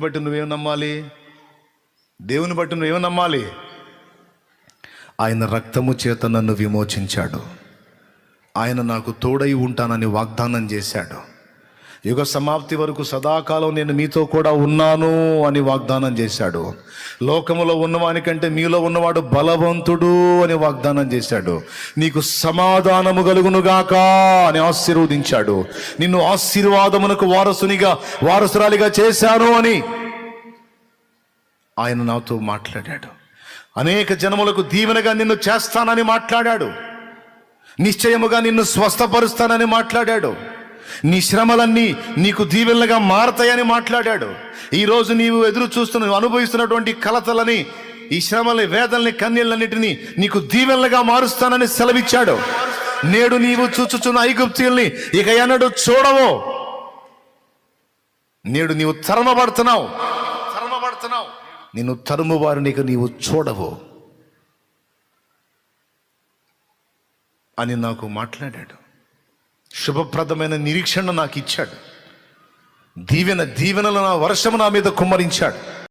బట్టి నువ్వేం నమ్మాలి? దేవుని బట్టి నువ్వేం నమ్మాలి? ఆయన రక్తము చేత నన్ను విమోచించాడు. ఆయన నాకు తోడై ఉంటానని వాగ్దానం చేశాడు. యుగ సమాప్తి వరకు సదాకాలం నేను మీతో కూడా ఉన్నాను అని వాగ్దానం చేశాడు. లోకములో ఉన్నవానికంటే మీలో ఉన్నవాడు బలవంతుడు అని వాగ్దానం చేశాడు. నీకు సమాధానము కలుగునుగాక అని ఆశీర్వదించాడు. నిన్ను ఆశీర్వాదమునకు వారసునిగా వారసురాలిగా చేశాను అని ఆయన నాతో మాట్లాడాడు. అనేక జనములకు దీవెనగా నిన్ను చేస్తానని మాట్లాడాడు. నిశ్చయముగా నిన్ను స్వస్థపరుస్తానని మాట్లాడాడు. నీ శ్రమలన్నీ నీకు దీవెనలుగా మారతాయని మాట్లాడాడు. ఈరోజు నీవు ఎదురు చూస్తున్న అనుభవిస్తున్నటువంటి కలతలని ఈ శ్రమల్ని వేదల్ని కన్నీళ్ళన్నిటినీ నీకు దీవెనలుగా మారుస్తానని సెలవిచ్చాడు. నేడు నీవు చూచుచున్న ఐగుప్తీయుల్ని ఇక ఎన్నడు చూడవు. నేడు నీవు తరమబడుతున్నావు. తరమబడుతున్నావు నిన్ను తరుమువారిని ఇక నీవు చూడవు అని నాకు మాట్లాడాడు. శుభప్రదమైన నిరీక్షణ నాకు ఇచ్చాడు. దీవెన దీవెనలు నా వర్షము నా మీద కుమ్మరించాడు.